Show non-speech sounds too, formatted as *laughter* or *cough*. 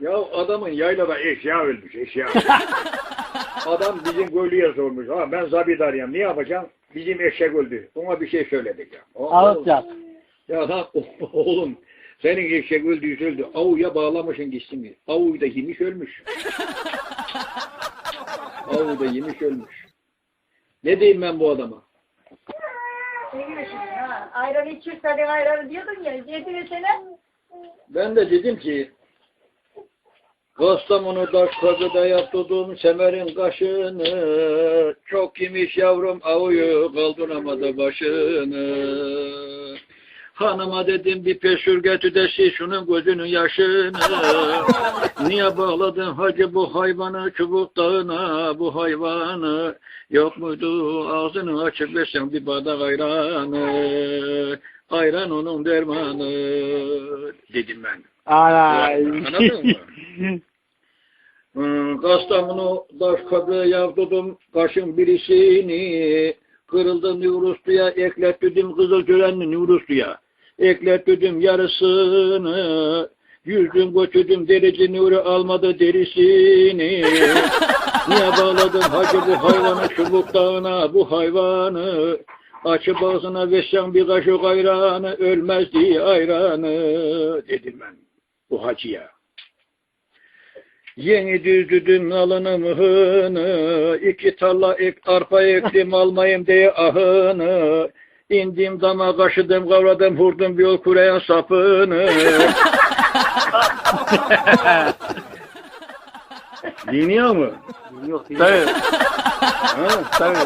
Ya adamın yaylada eşya ölmüş eşya. *laughs* Adam bizim köylüye sormuş. Ha ben zabidarıyım ne yapacağım? Bizim eşek öldü. Ona bir şey söyledik ya. O- Ağıt yap. Ya ha *laughs* oğlum senin eşek öldüyse öldü. Avuya bağlamışsın gitsin. Avuyu da yemiş ölmüş. *laughs* Avuyu da yemiş ölmüş. Ne diyeyim ben bu adama? Ne diyorsun ha? Ayran içiyor sen ayranı diyordun ya. Yediresene. Ben de dedim ki Kastamonu taş kazıda yaptırdım semerin kaşını Çok yemiş yavrum avuyu kaldıramadı başını Hanıma dedim bir peşür de sil şunun gözünün yaşını *laughs* Niye bağladın hacı bu hayvanı çubuk dağına bu hayvanı Yok muydu ağzını açıp versen bir bardak ayranı Ayran onun dermanı dedim ben. Ay. Anladın mı? *laughs* Hmm, Kastamonu taş kadı yaptırdım kaşın birisini kırıldı Nuruslu'ya eklettirdim Kızıltörenli Nuruslu'ya eklettirdim yarısını yüzdüm götürdüm derici Nuri almadı derisini *laughs* niye bağladın hacı bu hayvanı çubuk dağına bu hayvanı açıp ağzına versen bir kaşık ayranı ölmez diye ayranı dedim ben bu hacıya. Yeni düzdüdüm alını mıhını, iki tarla ek, arpa ektim almayayım diye ahını. İndim dama kaşıdım kavradım vurdum bir yol kureyen sapını. Dinliyor mu? Yok değil. Tabii. Ha? Tabii.